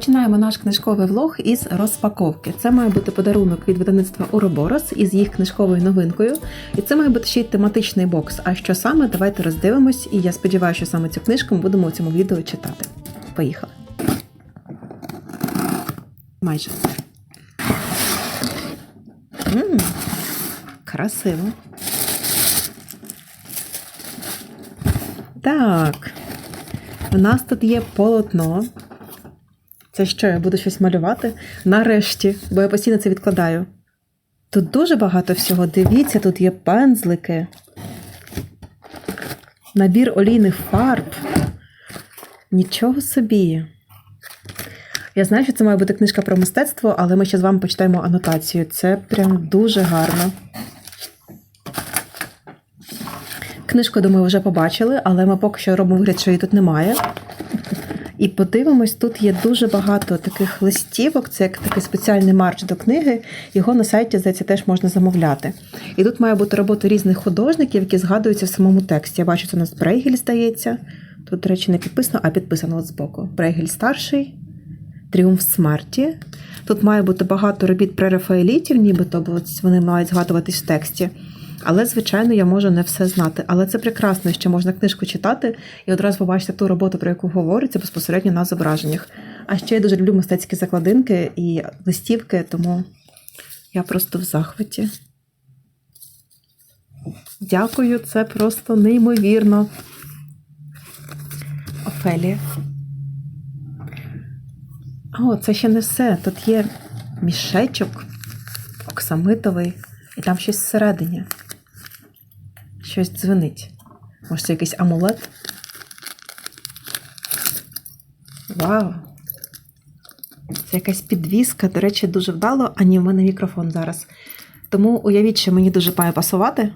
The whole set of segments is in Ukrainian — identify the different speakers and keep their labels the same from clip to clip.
Speaker 1: Починаємо наш книжковий влог із розпаковки. Це має бути подарунок від видавництва Уроборос із їх книжковою новинкою. І це має бути ще й тематичний бокс. А що саме, давайте роздивимось, і я сподіваюся, що саме цю книжку ми будемо у цьому відео читати. Поїхали. Майже. м красиво. Так. У нас тут є полотно. Це що, я буду щось малювати? Нарешті, бо я постійно це відкладаю. Тут дуже багато всього. Дивіться, тут є пензлики, набір олійних фарб. Нічого собі. Я знаю, що це має бути книжка про мистецтво, але ми ще з вами почитаємо анотацію. Це прям дуже гарно. Книжку, думаю, вже побачили, але ми поки що робимо вигляд, що її тут немає. І подивимось, тут є дуже багато таких листівок, це як такий спеціальний марч до книги. Його на сайті, здається, теж можна замовляти. І тут має бути робота різних художників, які згадуються в самому тексті. Я бачу, це у нас Брейгель здається. Тут, до речі, не підписано, а підписано от збоку. Брейгель старший, Тріумф смерті. Тут має бути багато робіт прерафаелітів, нібито, бо вони мають згадуватись в тексті. Але, звичайно, я можу не все знати. Але це прекрасно, що можна книжку читати і одразу побачити ту роботу, про яку говориться безпосередньо на зображеннях. А ще я дуже люблю мистецькі закладинки і листівки, тому я просто в захваті. Дякую, це просто неймовірно. Офелія. О, це ще не все. Тут є мішечок оксамитовий, і там щось всередині. Щось дзвенить. Може, це якийсь амулет? Вау! Це якась підвіска, до речі, дуже вдало, а ні, в мене мікрофон зараз. Тому уявіть, що мені дуже має пасувати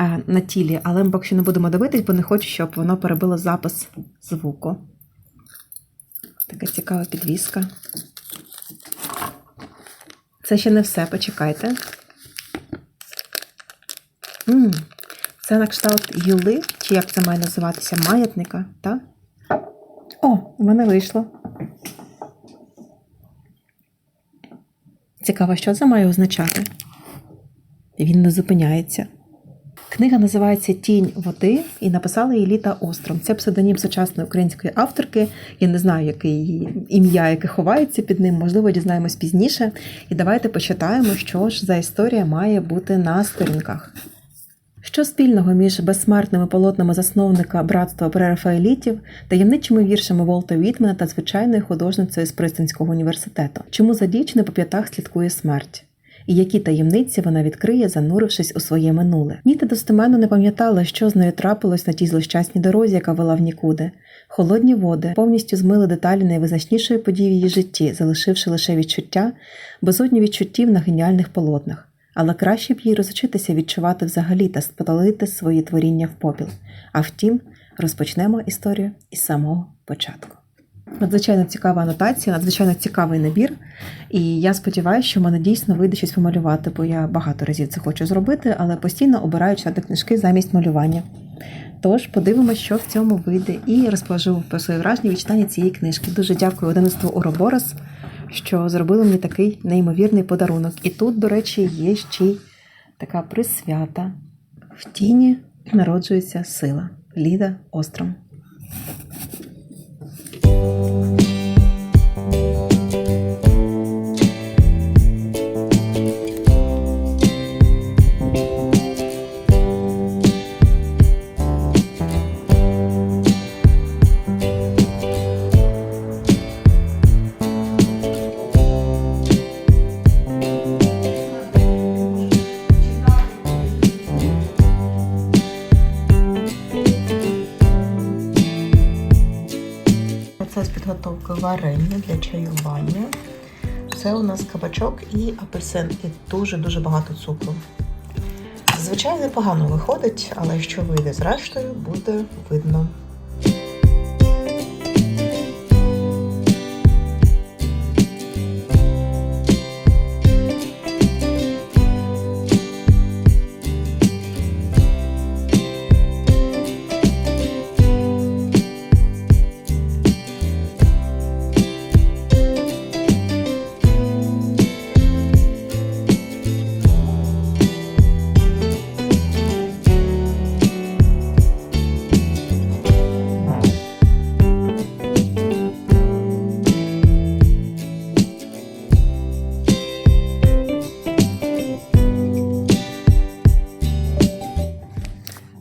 Speaker 1: е, на тілі, але ми поки що не будемо дивитись, бо не хочу, щоб воно перебило запис звуку. Така цікава підвіска. Це ще не все, почекайте. м це на кшталт юли, чи як це має називатися, маятника, так? О, в мене вийшло. Цікаво, що це має означати? Він не зупиняється. Книга називається Тінь води і написала її Літа Остром. Це псевдонім сучасної української авторки. Я не знаю, яке її ім'я, яке ховається під ним, можливо, дізнаємось пізніше. І давайте почитаємо, що ж за історія має бути на сторінках. Що спільного між безсмертними полотнами засновника братства прерафаелітів, таємничими віршами Волта Вітмена та звичайною художницею з Пристинського університету? Чому за дівчини по п'ятах слідкує смерть? І які таємниці вона відкриє, занурившись у своє минуле. Ніта достеменно не пам'ятала, що з нею трапилось на тій злощасній дорозі, яка вела в нікуди. Холодні води повністю змили деталі найвизначнішої події в її житті, залишивши лише відчуття, безодні відчуттів на геніальних полотнах. Але краще б їй розучитися відчувати взагалі та спалити свої творіння в попіл. А втім, розпочнемо історію із самого початку. Надзвичайно цікава анотація, надзвичайно цікавий набір. І я сподіваюся, що в мене дійсно вийде щось помалювати, бо я багато разів це хочу зробити, але постійно обираю читати книжки замість малювання. Тож подивимося, що в цьому вийде, і розкажу про своє враження від читання цієї книжки. Дуже дякую видавництву Уроборос, що зробили мені такий неймовірний подарунок. І тут, до речі, є ще й така присвята. В тіні народжується сила. Ліда Остром. Варення для чаювання. Це у нас кабачок і апельсин, і дуже-дуже багато цукру. Звичайно, непогано виходить, але що вийде зрештою, буде видно.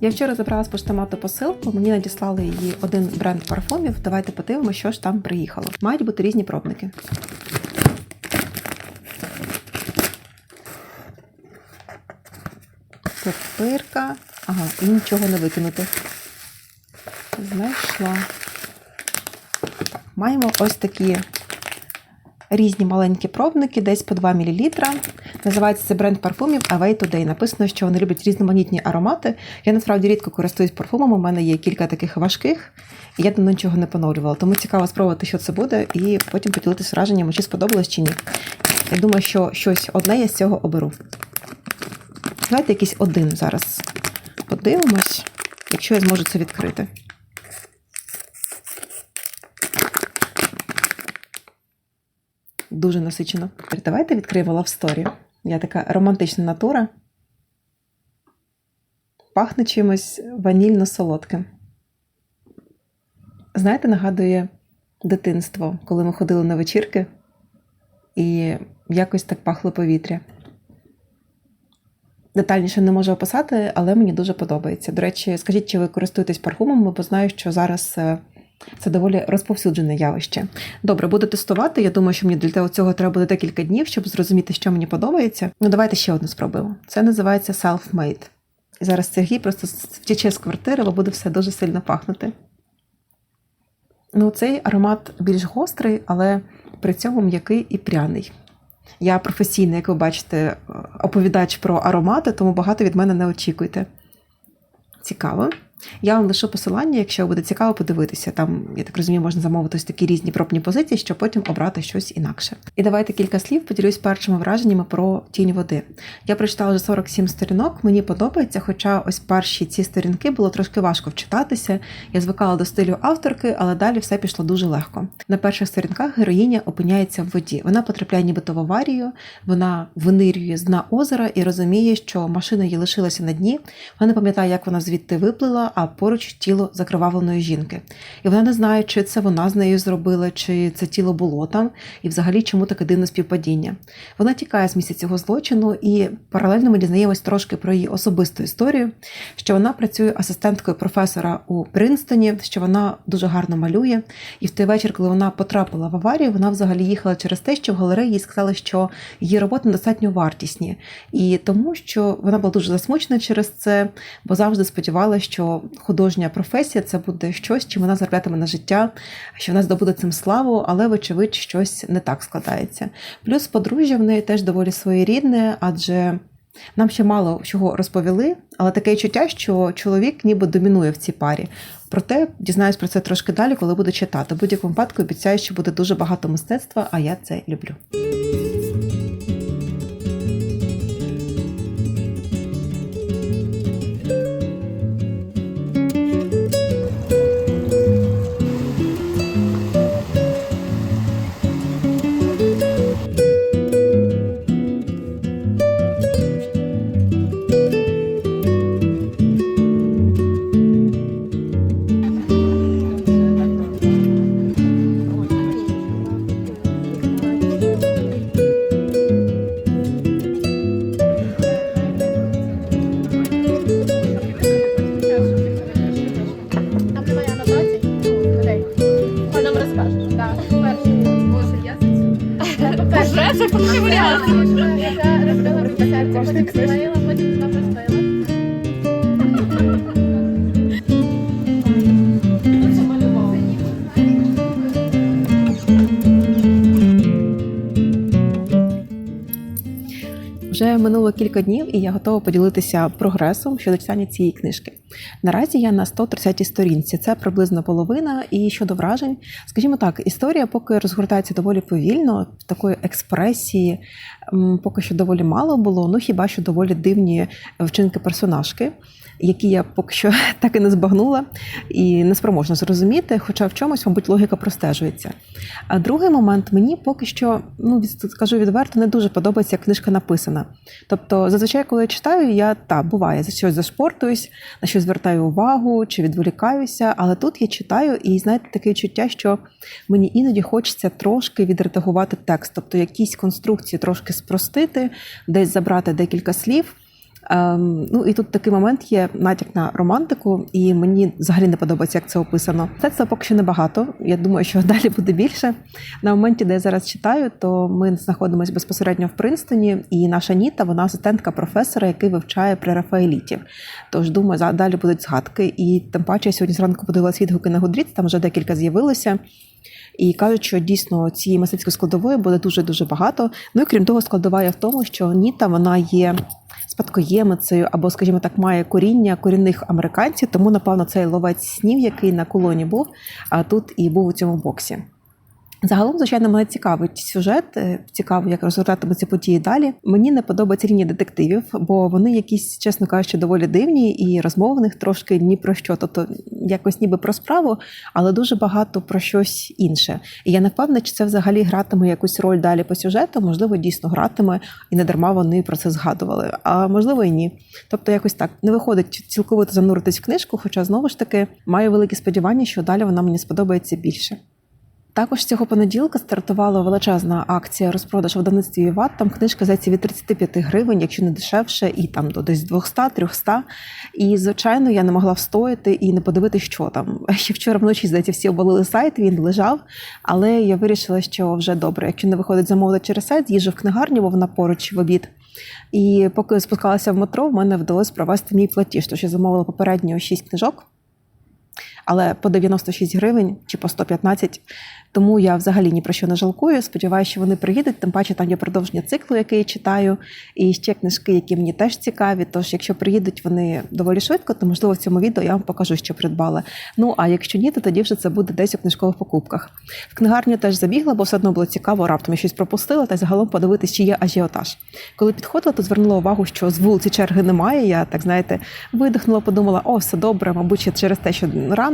Speaker 1: Я вчора забрала з поштомату посилку, мені надіслали її один бренд парфумів. Давайте подивимося, що ж там приїхало. Мають бути різні пробники. Пепирка. Ага, і нічого не викинути. Знайшла. Маємо ось такі різні маленькі пробники, десь по 2 мл. Називається це бренд парфумів Away Today. Написано, що вони люблять різноманітні аромати. Я насправді рідко користуюсь парфумом. У мене є кілька таких важких, і я давно нічого не поновлювала. Тому цікаво спробувати, що це буде, і потім поділитися враженнями, чи сподобалось чи ні. Я думаю, що щось одне я з цього оберу. Давайте якийсь один зараз подивимось, якщо я зможу це відкрити. Дуже насичено. Давайте відкриємо Love Story. Я така романтична натура. Пахне чимось ванільно-солодким. Знаєте, нагадує дитинство, коли ми ходили на вечірки, і якось так пахло повітря. Детальніше не можу описати, але мені дуже подобається. До речі, скажіть, чи ви користуєтесь парфумами, бо знаю, що зараз е, це доволі розповсюджене явище. Добре, буду тестувати. Я думаю, що мені для цього треба буде декілька днів, щоб зрозуміти, що мені подобається. Ну, давайте ще одну спробуємо. Це називається self-made. І зараз Сергій просто втіче з квартири, бо буде все дуже сильно пахнути. Ну, цей аромат більш гострий, але при цьому м'який і пряний. Я професійний, як ви бачите, оповідач про аромати, тому багато від мене не очікуйте. Цікаво. Я вам лишу посилання, якщо буде цікаво подивитися. Там, я так розумію, можна замовити ось такі різні пробні позиції, щоб потім обрати щось інакше. І давайте кілька слів поділюсь першими враженнями про тінь води. Я прочитала вже 47 сторінок, мені подобається, хоча ось перші ці сторінки було трошки важко вчитатися. Я звикала до стилю авторки, але далі все пішло дуже легко. На перших сторінках героїня опиняється в воді. Вона потрапляє нібито в аварію, вона винирює з дна озера і розуміє, що машина їй лишилася на дні. Вона не пам'ятає, як вона звідти виплила, а поруч тіло закривавленої жінки. І вона не знає, чи це вона з нею зробила, чи це тіло було там, і взагалі чому таке дивне співпадіння. Вона тікає з місця цього злочину, і паралельно ми дізнаємось трошки про її особисту історію, що вона працює асистенткою професора у Принстоні, що вона дуже гарно малює. І в той вечір, коли вона потрапила в аварію, вона взагалі їхала через те, що в галереї їй сказали, що її роботи достатньо вартісні, і тому, що вона була дуже засмучена через це, бо завжди сподівалася, що художня професія це буде щось, чим вона зароблятиме на життя, що вона здобуде цим славу, але, вочевидь, щось не так складається. Плюс подружжя в неї теж доволі своєрідне, адже нам ще мало чого розповіли, але таке відчуття, що чоловік ніби домінує в цій парі. Проте дізнаюсь про це трошки далі, коли буду читати. В будь-якому випадку обіцяю, що буде дуже багато мистецтва, а я це люблю.
Speaker 2: Перший. Це перший варіант. Я розбила потім знову розбила.
Speaker 1: Вже минуло кілька днів, і я готова поділитися прогресом щодо читання цієї книжки. Наразі я на 130 сторінці, це приблизно половина. І щодо вражень, скажімо так, історія поки розгортається доволі повільно, такої експресії поки що доволі мало було. Ну хіба що доволі дивні вчинки персонажки, які я поки що так і не збагнула і не спроможна зрозуміти, хоча в чомусь, мабуть, логіка простежується. А другий момент мені поки що, ну скажу відверто, не дуже подобається, як книжка написана. Тобто, зазвичай, коли я читаю, я та буває за щось зашпортуюсь, на щось звертаю увагу чи відволікаюся. Але тут я читаю і знаєте таке відчуття, що мені іноді хочеться трошки відредагувати текст, тобто якісь конструкції трошки спростити, десь забрати декілька слів. Ем, ну і тут такий момент є натяк на романтику, і мені взагалі не подобається, як це описано. Це поки що небагато. Я думаю, що далі буде більше. На моменті, де я зараз читаю, то ми знаходимося безпосередньо в Принстоні, і наша Ніта, вона асистентка професора, який вивчає прерафаелітів. Тож думаю, далі будуть згадки. І тим паче я сьогодні зранку подивилась відгуки на Goodreads, там вже декілька з'явилося. І кажуть, що дійсно цієї мистецької складової буде дуже дуже багато. Ну і крім того, складова є в тому, що Ніта вона є спадкоємицею або, скажімо так, має коріння корінних американців. Тому, напевно, цей ловець снів, який на колоні був, а тут і був у цьому боксі. Загалом, звичайно, мене цікавить сюжет, е, цікаво, як розгортатимуться події далі. Мені не подобається лінія детективів, бо вони якісь, чесно кажучи, доволі дивні і розмови в них трошки ні про що. Тобто якось ніби про справу, але дуже багато про щось інше. І я не впевнена, чи це взагалі гратиме якусь роль далі по сюжету. Можливо, дійсно гратиме, і не дарма вони про це згадували. А можливо, і ні. Тобто, якось так не виходить цілковито зануритись в книжку, хоча знову ж таки маю великі сподівання, що далі вона мені сподобається більше. Також цього понеділка стартувала величезна акція розпродаж в видавництві Віват. Там книжка здається від 35 гривень, якщо не дешевше, і там до десь 200-300. І звичайно, я не могла встояти і не подивитися, що там. Ще вчора вночі здається, всі обвалили сайт. Він лежав. Але я вирішила, що вже добре. Якщо не виходить замовити через сайт, їжу в книгарню, бо вона поруч в обід. І поки спускалася в метро, в мене вдалося провести мій платіж. Тож я замовила попередньо 6 книжок. Але по 96 гривень чи по 115. Тому я взагалі ні про що не жалкую. Сподіваюся, що вони приїдуть. Тим паче там є продовження циклу, який я читаю, і ще книжки, які мені теж цікаві. Тож, якщо приїдуть вони доволі швидко, то можливо в цьому відео я вам покажу, що придбала. Ну а якщо ні, то тоді вже це буде десь у книжкових покупках. В книгарню теж забігла, бо все одно було цікаво. Раптом я щось пропустила, та загалом подивитись, чи є ажіотаж. Коли підходила, то звернула увагу, що з вулиці черги немає. Я так знаєте, видихнула, подумала, о, все добре, мабуть, через те, що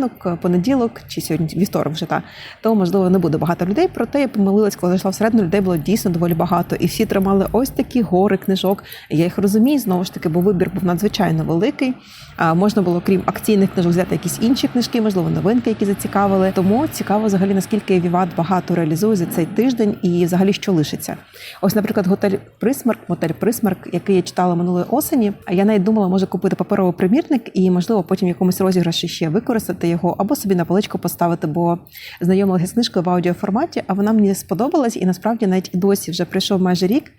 Speaker 1: ранок, понеділок чи сьогодні вівторок вже та то можливо не буде багато людей. Проте я помилилась, коли зайшла всередину, людей було дійсно доволі багато, і всі тримали ось такі гори книжок. Я їх розумію знову ж таки, бо вибір був надзвичайно великий. А можна було, крім акційних книжок, взяти якісь інші книжки, можливо, новинки, які зацікавили. Тому цікаво, взагалі, наскільки Віват багато реалізує за цей тиждень і взагалі що лишиться. Ось, наприклад, готель Присмарк, мотель Присмарк, який я читала минулої осені. А я навіть думала, може купити паперовий примірник і, можливо, потім якомусь розіграші ще використати його або собі на поличку поставити, бо знайомилася з книжкою в аудіоформаті, а вона мені сподобалась, і насправді навіть і досі вже пройшов майже рік.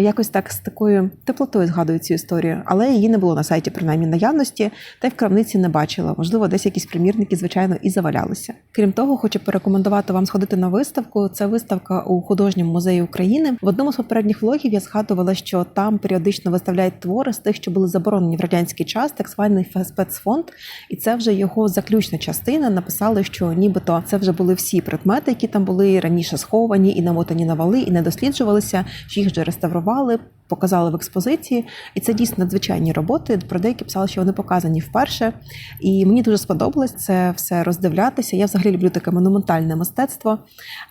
Speaker 1: Якось так з такою теплотою згадую цю історію, але її не було на сайті, принаймні наявності, та й в крамниці не бачила. Можливо, десь якісь примірники, звичайно, і завалялися. Крім того, хочу порекомендувати вам сходити на виставку. Це виставка у художньому музеї України. В одному з попередніх влогів я згадувала, що там періодично виставляють твори з тих, що були заборонені в радянський час, так званий спецфонд, і це вже його заключна частина. Написали, що нібито це вже були всі предмети, які там були раніше сховані і намотані на вали, і не досліджувалися. Їх вже реставрували, показали в експозиції, і це дійсно надзвичайні роботи. Про деякі писали, що вони показані вперше. І мені дуже сподобалось це все роздивлятися. Я взагалі люблю таке монументальне мистецтво,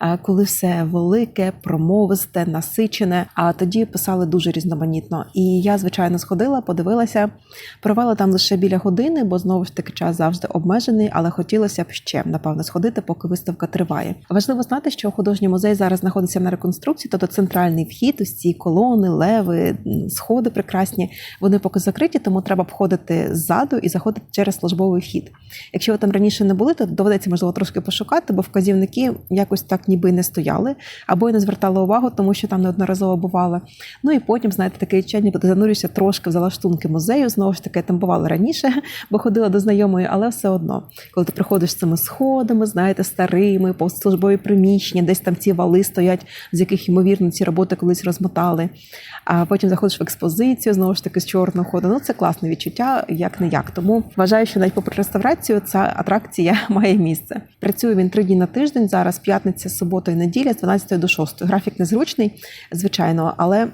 Speaker 1: е, коли все велике, промовисте, насичене. А тоді писали дуже різноманітно. І я, звичайно, сходила, подивилася, провела там лише біля години, бо знову ж таки час завжди обмежений, але хотілося б ще напевно сходити, поки виставка триває. Важливо знати, що художній музей зараз знаходиться на реконструкції, тобто центральний вхід, ці колони, леви, сходи прекрасні. Вони поки закриті, тому треба обходити ззаду і заходити через службовий вхід. Якщо ви там раніше не були, то доведеться можливо трошки пошукати, бо вказівники якось так ніби не стояли, або й не звертали увагу, тому що там неодноразово бувала. Ну і потім, знаєте, таке ніби ти занурюєшся трошки в залаштунки музею. Знову ж таки, там бувала раніше, бо ходила до знайомої, але все одно, коли ти приходиш цими сходами, знаєте, старими, постслужбові приміщення, десь там ці вали стоять, з яких ймовірно ці роботи колись розмотали. А потім заходиш в експозицію, знову ж таки з чорного ходу. Ну це класне відчуття, як не як. Тому вважаю, що навіть попри реставрацію ця атракція має місце. Працює він три дні на тиждень. Зараз п'ятниця, субота і неділя з 12 до 6. Графік незручний, звичайно, але.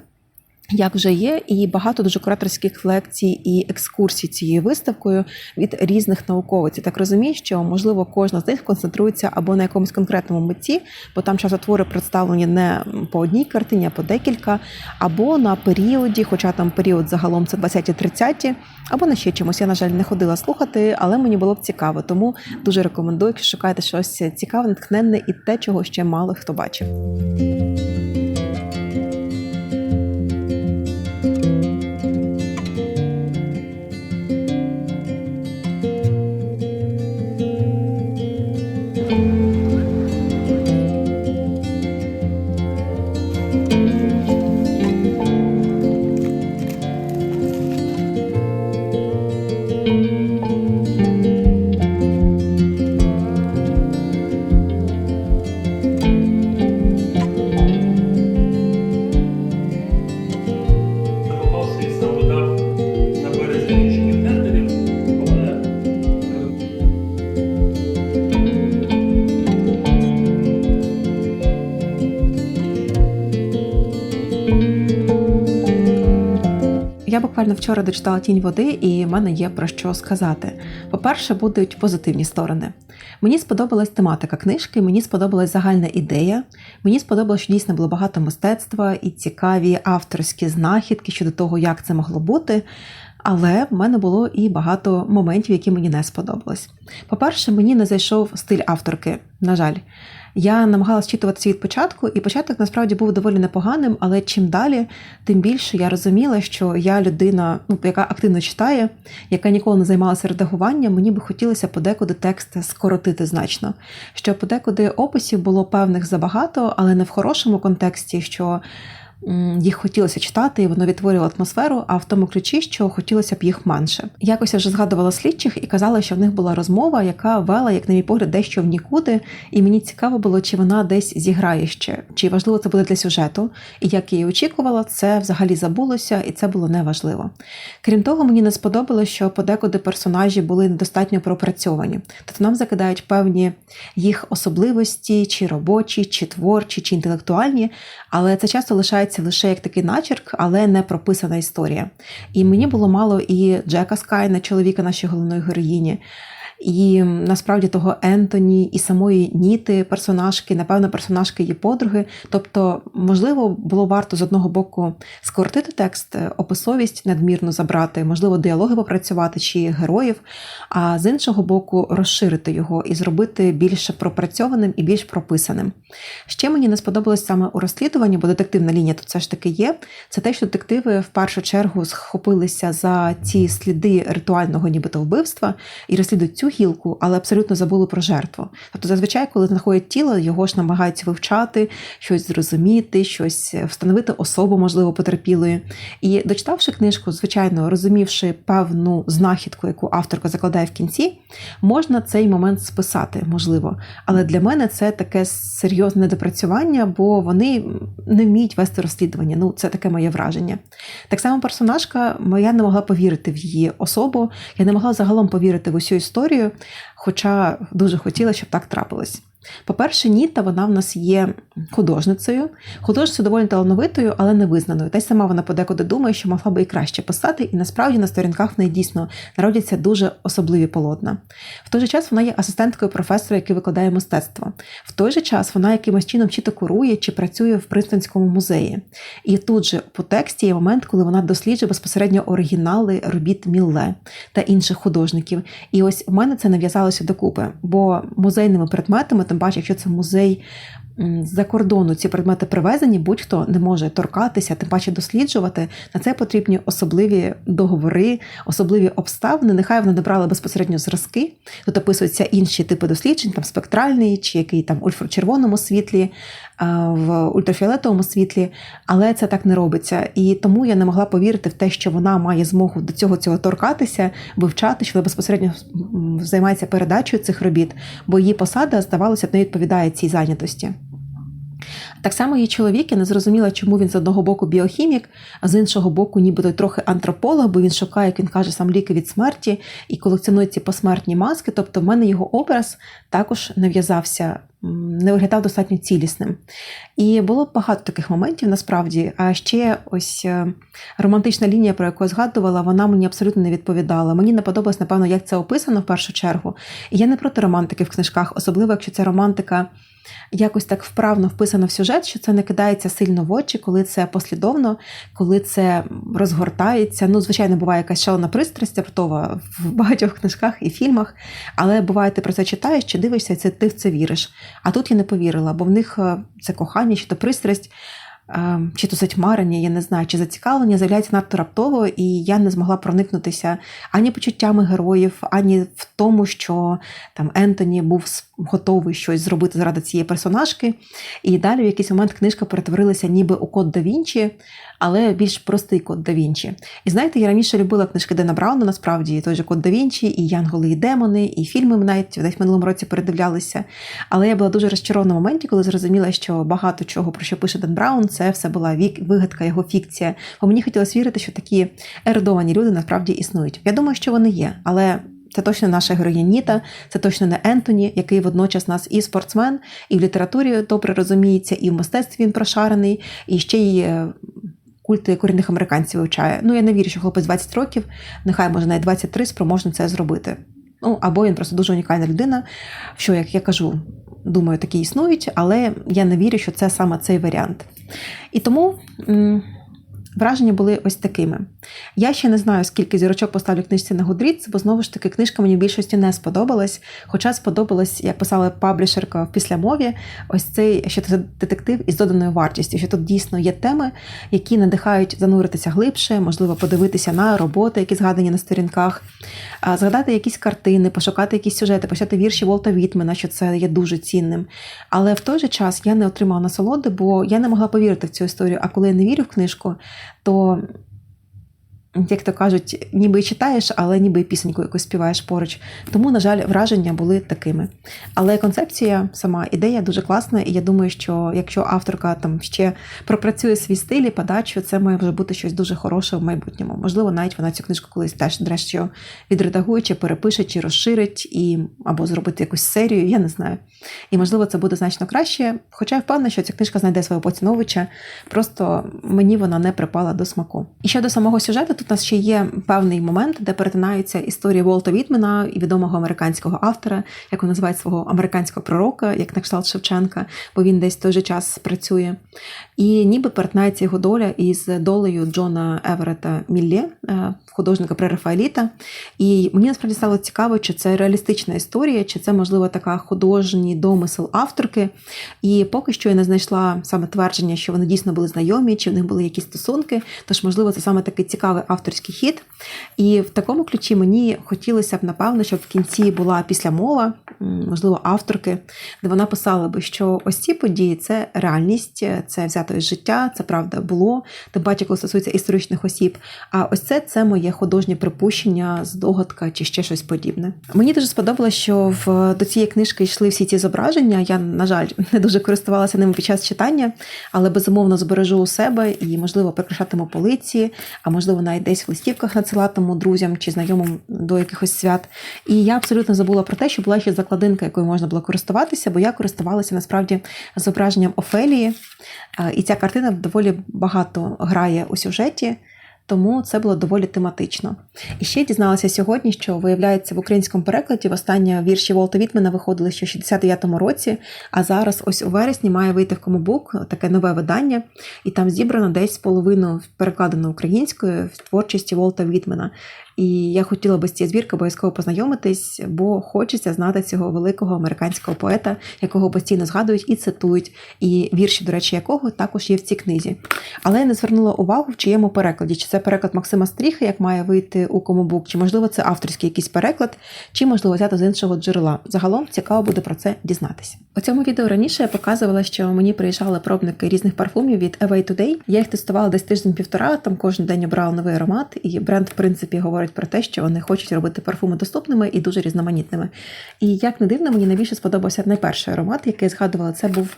Speaker 1: Як вже є, і багато дуже кураторських лекцій і екскурсій цією виставкою від різних науковців. Так розумію, що можливо кожна з них концентрується або на якомусь конкретному митці, бо там часто твори представлені не по одній картині, а по декілька, або на періоді, хоча там період загалом це 20-30, або на ще чомусь. Я, на жаль, не ходила слухати, але мені було б цікаво. Тому дуже рекомендую, якщо шукаєте щось цікаве, натхненне і те, чого ще мало хто бачив. Буквально вчора дочитала тінь води, і в мене є про що сказати. По-перше, будуть позитивні сторони. Мені сподобалась тематика книжки, мені сподобалась загальна ідея. Мені сподобалось, що дійсно було багато мистецтва і цікаві авторські знахідки щодо того, як це могло бути. Але в мене було і багато моментів, які мені не сподобались. По-перше, мені не зайшов стиль авторки. На жаль, я намагалась читуватися від початку, і початок насправді був доволі непоганим, але чим далі, тим більше я розуміла, що я людина, ну, яка активно читає, яка ніколи не займалася редагуванням, мені би хотілося подекуди текст скоротити значно. Що подекуди описів було певних забагато, але не в хорошому контексті, що їх хотілося читати, і воно відтворювало атмосферу, а в тому ключі, що хотілося б їх менше. Якось я вже згадувала слідчих і казала, що в них була розмова, яка вела, як на мій погляд, дещо в нікуди, і мені цікаво було, чи вона десь зіграє ще, чи важливо це буде для сюжету. І як я і очікувала, це взагалі забулося, і це було неважливо. Крім того, мені не сподобалося, що подекуди персонажі були недостатньо пропрацьовані. Тобто нам закидають певні їх особливості, чи робочі, чи творчі, чи інтелектуальні, але це часто лишається лише як такий начерк, але не прописана історія. І мені було мало і Джека Скайна, чоловіка нашої головної героїні. І насправді того Ентоні і самої Ніти, персонажки, напевно, персонажки її подруги. Тобто, можливо, було варто з одного боку скоротити текст, е, описовість надмірно забрати, можливо, діалоги попрацювати чи героїв, а з іншого боку, розширити його і зробити більш пропрацьованим і більш прописаним. Ще мені не сподобалось саме у розслідуванні, бо детективна лінія тут все ж таки є. Це те, що детективи в першу чергу схопилися за ці сліди ритуального, нібито вбивства і розслідують цю гілку, але абсолютно забули про жертву. Тобто, зазвичай, коли знаходять тіло, його ж намагаються вивчати, щось зрозуміти, щось встановити особу, можливо, потерпілої. І дочитавши книжку, звичайно, розумівши певну знахідку, яку авторка закладає в кінці, можна цей момент списати, можливо. Але для мене це таке серйозне недопрацювання, бо вони не вміють вести розслідування. Ну, це таке моє враження. Так само персонажка, я не могла повірити в її особу, я не могла загалом повірити в усю історію, хоча дуже хотіла, щоб так трапилось. По-перше, Ніта, вона в нас є художницею, художницею доволі талановитою, але не визнаною. Та й сама вона подекуди думає, що могла би і краще писати, і насправді на сторінках в неї дійсно народяться дуже особливі полотна. В той же час вона є асистенткою професора, який викладає мистецтво. В той же час вона якимось чином чи то курує, чи працює в Принстонському музеї. І тут же по тексті є момент, коли вона досліджує безпосередньо оригінали робіт Мілле та інших художників. І ось у мене це нав'язалося докупи, бо музейними предметами, тим паче, якщо це музей з-за кордону, ці предмети привезені, будь-хто не може торкатися, тим паче досліджувати. На це потрібні особливі договори, особливі обставини. Нехай вони набрали безпосередньо зразки. Тут описуються інші типи досліджень, там спектральний чи який там ультрафчервоному світлі, в ультрафіолетовому світлі, але це так не робиться. І тому я не могла повірити в те, що вона має змогу до цього цього торкатися, вивчати, що безпосередньо займається передачею цих робіт, бо її посада, здавалося, не відповідає цій зайнятості. Так само її чоловік, я не зрозуміла, чому він з одного боку біохімік, а з іншого боку, нібито трохи антрополог, бо він шукає, як він каже, сам ліки від смерті і колекціонує ці посмертні маски. Тобто, в мене його образ також не в'язався, не виглядав достатньо цілісним. І було багато таких моментів насправді. А ще ось е, романтична лінія, про яку я згадувала, вона мені абсолютно не відповідала. Мені не подобалось, напевно, як це описано в першу чергу. І я не проти романтики в книжках, особливо якщо ця романтика якось так вправно вписано в сюжет, що це не кидається сильно в очі, коли це послідовно, коли це розгортається. Ну, звичайно, буває якась шалена пристрасть раптова в багатьох книжках і фільмах, але буває, ти про це читаєш чи дивишся, і це ти в це віриш. А тут я не повірила, бо в них е, це кохання чи то пристрасть. е, Чи то затьмарення, я не знаю, чи зацікавлення з'являється надто раптово, і я не змогла проникнутися ані почуттями героїв, ані в тому, що там Ентоні був готовий щось зробити заради цієї персонажки. І далі в якийсь момент книжка перетворилася ніби у код да Вінчі, але більш простий код да Вінчі. І знаєте, я раніше любила книжки Дена Брауна, насправді, і той же код да Вінчі, і Янголи і демони, і фільми ми навіть десь в минулому році передивлялися. Але я була дуже розчарована в моменті, коли зрозуміла, що багато чого, про що пише Ден Браун, це все була вигадка, його фікція. Бо мені хотілося вірити, що такі ерудовані люди насправді існують. Я думаю, що вони є, але. Це точно наша героїня Ніта, це точно не Ентоні, який водночас нас і спортсмен, і в літературі добре розуміється, і в мистецтві він прошарений, і ще й е, культи корінних американців вивчає. Ну, я не вірю, що хлопець 20 років, нехай може навіть 23, спроможний це зробити. Ну, або він просто дуже унікальна людина, що, як я кажу, думаю, такі існують, але я не вірю, що це саме цей варіант. І тому враження були ось такими. Я ще не знаю, скільки зірочок поставлю книжці на Goodreads, бо знову ж таки книжка мені в більшості не сподобалась. Хоча сподобалась, як писала паблішерка в післямові, ось цей що це детектив із доданою вартістю, що тут дійсно є теми, які надихають зануритися глибше, можливо, подивитися на роботи, які згадані на сторінках, згадати якісь картини, пошукати якісь сюжети, почати вірші Волта Вітмена, що це є дуже цінним. Але в той же час я не отримала насолоди, бо я не могла повірити в цю історію. А коли я не вірю в книжку, то як то кажуть, ніби читаєш, але ніби пісеньку якусь співаєш поруч. Тому, на жаль, враження були такими. Але концепція, сама ідея дуже класна, і я думаю, що якщо авторка там ще пропрацює свій стиль і подачу, це має вже бути щось дуже хороше в майбутньому. Можливо, навіть вона цю книжку колись теж нарешті відредагує, чи перепише, чи розширить, і або зробити якусь серію, я не знаю. І можливо, це буде значно краще. Хоча я впевнена, що ця книжка знайде свого поціновувача, просто мені вона не припала до смаку. І щодо самого сюжету, тут у нас ще є певний момент, де перетинаються історії Волта Вітмена і відомого американського автора, як він називає свого американського пророка, як на кшталт Шевченка, бо він десь той же час працює. І ніби перетинається його доля із долею Джона Еверета Міллє, е, художника прерафаеліта. І мені насправді стало цікаво, чи це реалістична історія, чи це, можливо, така художній домисел авторки. І поки що я не знайшла саме твердження, що вони дійсно були знайомі, чи в них були якісь стосунки. Тож, можливо, це саме такий цікавий авторський хід. І в такому ключі мені хотілося б, напевно, щоб в кінці була післямова, можливо, авторки, де вона писала би, що ось ці події це реальність, це взято із життя, це правда було, тим паче, коли стосується історичних осіб. А ось це це моє художнє припущення, здогадка чи ще щось подібне. Мені дуже сподобалося, що в до цієї книжки йшли всі ці зображення. Я, на жаль, не дуже користувалася ними під час читання, але безумовно збережу у себе і, можливо, прикрашатиму полиці, а можливо, навіть десь в листівках надсилатиму друзям чи знайомим до якихось свят. І я абсолютно забула про те, що була ще закладинка, якою можна було користуватися, бо я користувалася насправді зображенням Офелії. І ця картина доволі багато грає у сюжеті. Тому це було доволі тематично. І ще дізналася сьогодні, що виявляється в українському перекладі в останні вірші Волта Вітмена виходили ще в 69-му році, а зараз, ось у вересні, має вийти в комобук таке нове видання, і там зібрано десь половину перекладено українською в творчості Волта Вітмена. І я хотіла би з цієї збірки обов'язково познайомитись, бо хочеться знати цього великого американського поета, якого постійно згадують і цитують, і вірші, до речі, якого також є в цій книзі. Але я не звернула увагу, в чиєму перекладі, чи це переклад Максима Стріхи, як має вийти у комобук, чи можливо це авторський якийсь переклад, чи можливо взято з іншого джерела. Загалом цікаво буде про це дізнатися. У цьому відео раніше я показувала, що мені приїжджали пробники різних парфумів від Away Today. Я їх тестувала десь тиждень-півтора, там кожен день обрала новий аромат, і бренд, в принципі, говорить про те, що вони хочуть робити парфуми доступними і дуже різноманітними. І як не дивно, мені найбільше сподобався найперший аромат, який я згадувала, це був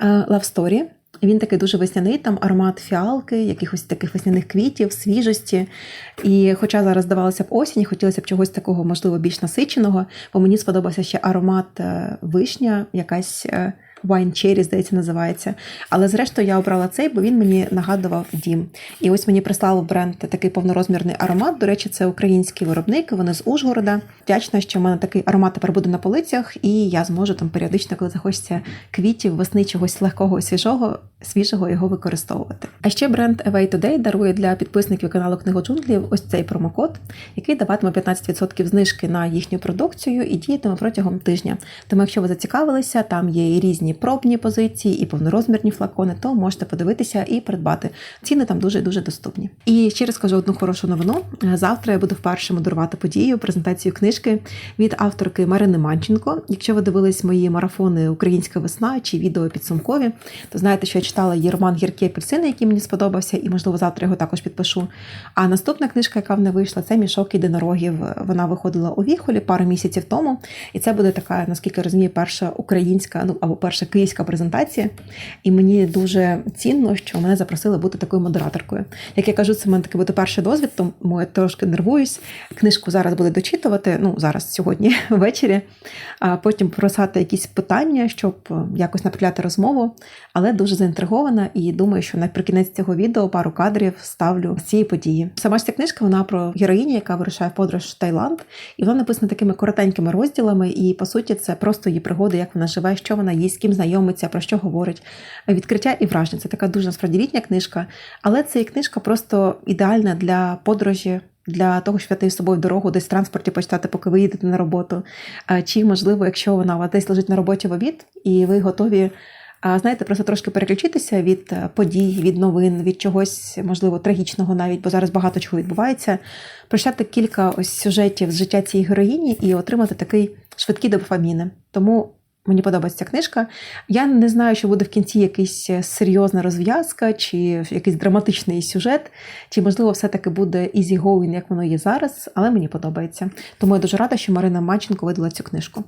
Speaker 1: е, Love Story. Він такий дуже весняний, там аромат фіалки, якихось таких весняних квітів, свіжості. І хоча зараз здавалося б осінь, хотілося б чогось такого, можливо, більш насиченого, бо мені сподобався ще аромат е, вишня, якась е, Wine Cherry, здається, називається. Але зрештою я обрала цей, бо він мені нагадував дім. І ось мені прислав бренд такий повнорозмірний аромат. До речі, це український виробник, вони з Ужгорода. Вдячна, що в мене такий аромат тепер буде на полицях, і я зможу там періодично, коли захочеться квітів, весни чогось легкого свіжого, свіжого його використовувати. А ще бренд Away Today дарує для підписників каналу Книго джунглів ось цей промокод, який даватиме 15% знижки на їхню продукцію і діятиме протягом тижня. Тому, якщо ви зацікавилися, там є і різні пробні позиції, і повнорозмірні флакони, то можете подивитися і придбати. Ціни там дуже дуже доступні. І ще раз скажу одну хорошу новину. Завтра я буду вперше модерувати подію, презентацію книжки від авторки Марини Манченко. Якщо ви дивились мої марафони Українська весна чи відео підсумкові, то знаєте, що я читала її роман Гіркі апельсини, який мені сподобався, і можливо завтра його також підпишу. А наступна книжка, яка в не вийшла, це мішок єдинорогів. Вона виходила у віхолі пару місяців тому, і це буде така, наскільки розумію, перша українська, ну або перша київська презентація. І мені дуже цінно, що мене запросили бути такою модераторкою. Як я кажу, це в мене такий буде перший досвід, тому я трошки нервуюсь. Книжку зараз буду дочитувати, ну зараз сьогодні ввечері, а потім просати якісь питання, щоб якось напряти розмову, але дуже заінтригована і думаю, що наприкінець цього відео пару кадрів ставлю з цієї події. Сама ж ця книжка вона про героїню, яка вирушає в подорож в Таїланд, і вона написана такими коротенькими розділами. І по суті, це просто її пригоди, як вона живе, що вона їсть, ким знайомиться, про що говорить. Відкриття і враження. Це така дуже насправді літня книжка, але це і книжка просто ідеальна для подорожі. Для того, щоб взяти з собою дорогу, десь в транспорті почитати, поки ви їдете на роботу. Чи можливо, якщо вона у вас десь лежить на роботі в обід, і ви готові, знаєте, просто трошки переключитися від е, подій, від новин, від чогось, можливо, трагічного навіть, бо зараз багато чого відбувається. Прочитати кілька ось сюжетів з життя цієї героїні і отримати такий швидкі дофаміни. Тому мені подобається ця книжка. Я не знаю, що буде в кінці якась серйозна розв'язка, чи якийсь драматичний сюжет, чи можливо все-таки буде easy going, як воно є зараз, але мені подобається. Тому я дуже рада, що Марина Маченко видала цю книжку.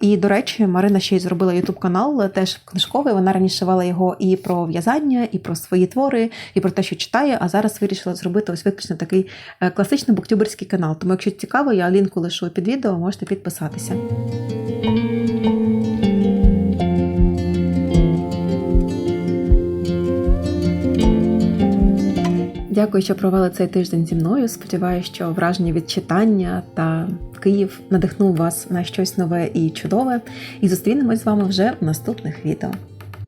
Speaker 1: І, до речі, Марина ще й зробила ютуб канал, теж книжковий. Вона раніше вела його і про в'язання, і про свої твори, і про те, що читає. А зараз вирішила зробити ось виключно такий е, класичний буктюберський канал. Тому, якщо цікаво, я лінку лишу під відео, можете підписатися. Дякую, що провели цей тиждень зі мною. Сподіваюся, що враження від читання та Київ надихнув вас на щось нове і чудове. І зустрінемось з вами вже в наступних відео.